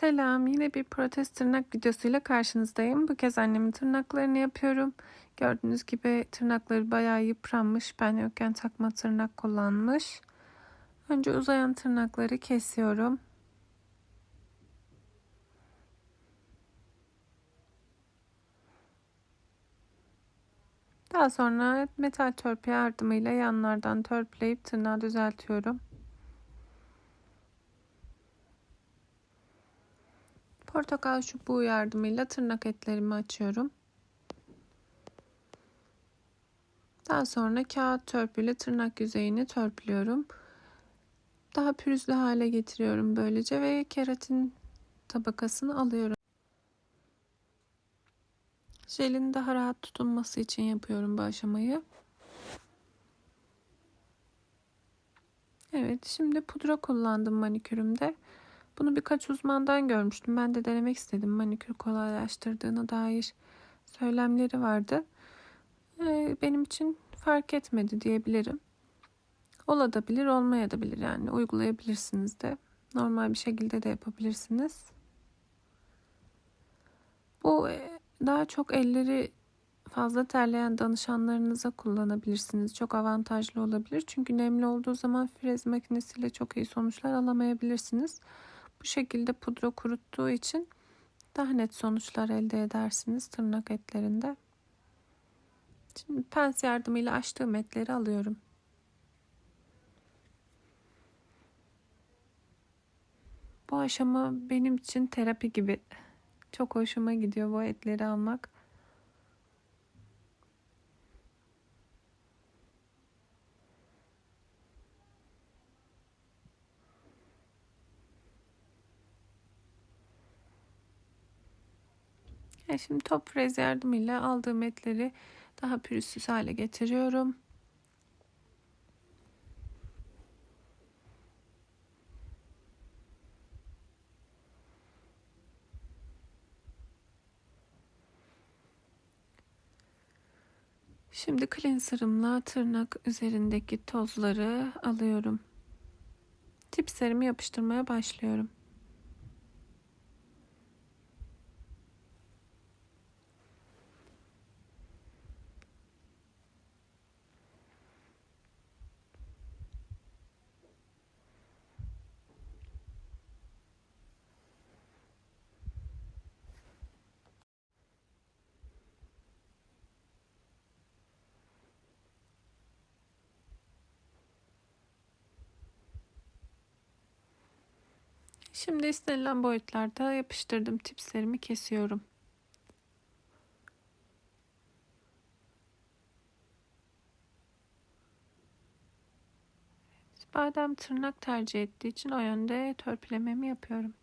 Selam, yine bir protest tırnak videosuyla karşınızdayım. Bu kez annemin tırnaklarını yapıyorum. Gördüğünüz gibi tırnakları bayağı yıpranmış. Ben yokken takma tırnak kullanmış. Önce uzayan tırnakları kesiyorum. Daha sonra metal törpü yardımıyla yanlardan törpüleyip tırnağı düzeltiyorum. Portakal çubuğu yardımıyla tırnak etlerimi açıyorum. Daha sonra kağıt törpüyle tırnak yüzeyini törpülüyorum. Daha pürüzlü hale getiriyorum böylece ve keratin tabakasını alıyorum. Jelin daha rahat tutunması için yapıyorum bu aşamayı. Evet, şimdi pudra kullandım manikürümde. Bunu birkaç uzmandan görmüştüm. Ben de denemek istedim. Manikür kolaylaştırdığına dair söylemleri vardı. Ee, benim için fark etmedi diyebilirim. Olabilir, olmayabilir yani. Uygulayabilirsiniz de. Normal bir şekilde de yapabilirsiniz. Bu e, daha çok elleri fazla terleyen danışanlarınıza kullanabilirsiniz. Çok avantajlı olabilir. Çünkü nemli olduğu zaman frez makinesiyle çok iyi sonuçlar alamayabilirsiniz. Bu şekilde pudra kuruttuğu için daha net sonuçlar elde edersiniz tırnak etlerinde. Şimdi pens yardımıyla açtığım etleri alıyorum. Bu aşama benim için terapi gibi. Çok hoşuma gidiyor bu etleri almak. E şimdi top frez yardımıyla aldığım etleri daha pürüzsüz hale getiriyorum. Şimdi cleanser'ımla tırnak üzerindeki tozları alıyorum. Tipserimi yapıştırmaya başlıyorum. Şimdi istenilen boyutlarda yapıştırdım tipslerimi kesiyorum. Badem tırnak tercih ettiği için o yönde törpülememi yapıyorum.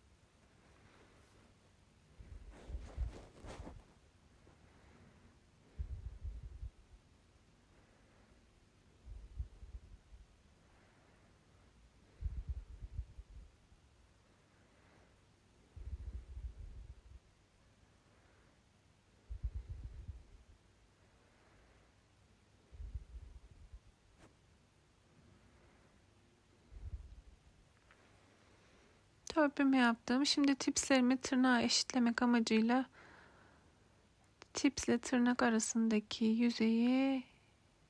Törpümü yaptım. Şimdi tipslerimi tırnağa eşitlemek amacıyla tipsle tırnak arasındaki yüzeyi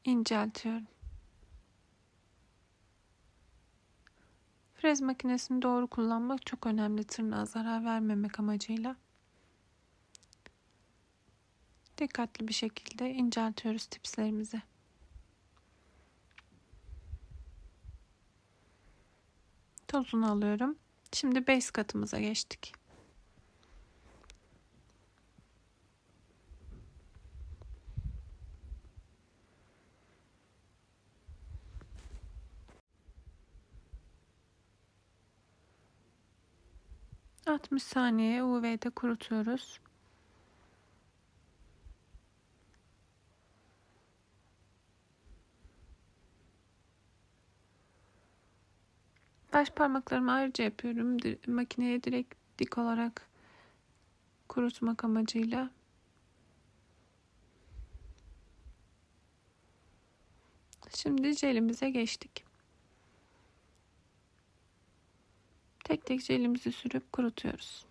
inceltiyorum. Frez makinesini doğru kullanmak çok önemli tırnağa zarar vermemek amacıyla. Dikkatli bir şekilde inceltiyoruz tipslerimizi. Tozunu alıyorum. Şimdi base katımıza geçtik. ...60 saniye UV'de kurutuyoruz. Baş parmaklarımı ayrıca yapıyorum. Makineye direkt dik olarak kurutmak amacıyla. Şimdi jelimize geçtik. Tek tek jelimizi sürüp kurutuyoruz.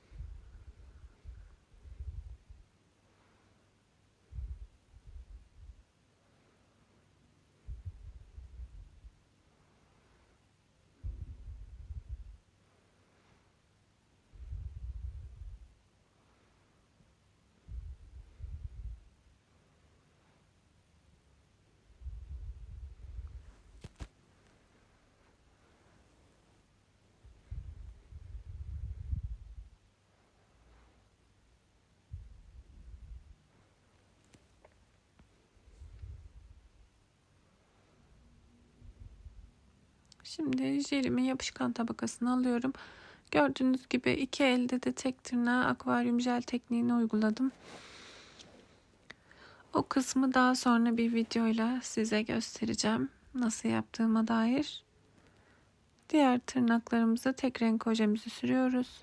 Şimdi jelimin yapışkan tabakasını alıyorum. Gördüğünüz gibi iki elde de tek tırnağa akvaryum jel tekniğini uyguladım. O kısmı daha sonra bir videoyla size göstereceğim. Nasıl yaptığıma dair. Diğer tırnaklarımıza tek renk ojemizi sürüyoruz.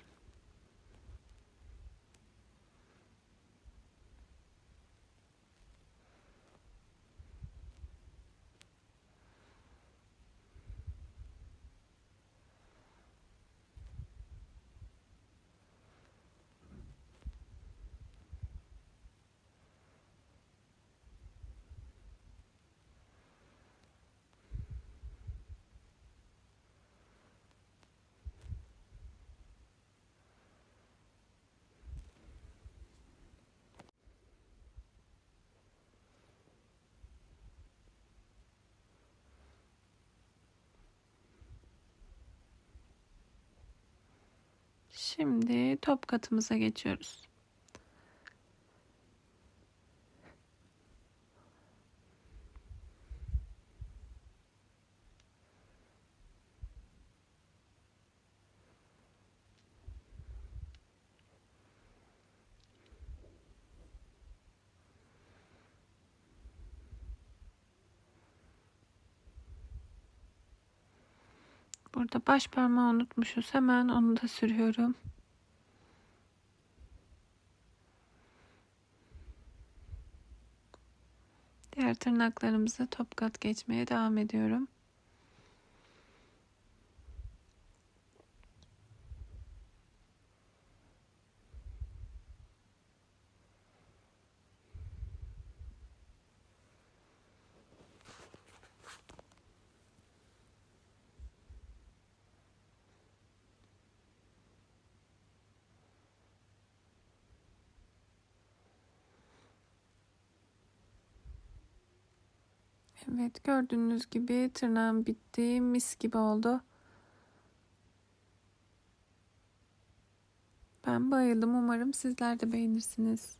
Şimdi top katımıza geçiyoruz. Burada baş parmağı unutmuşuz. Hemen onu da sürüyorum. Diğer tırnaklarımıza top kat geçmeye devam ediyorum. Evet gördüğünüz gibi tırnağım bitti. Mis gibi oldu. Ben bayıldım. Umarım sizler de beğenirsiniz.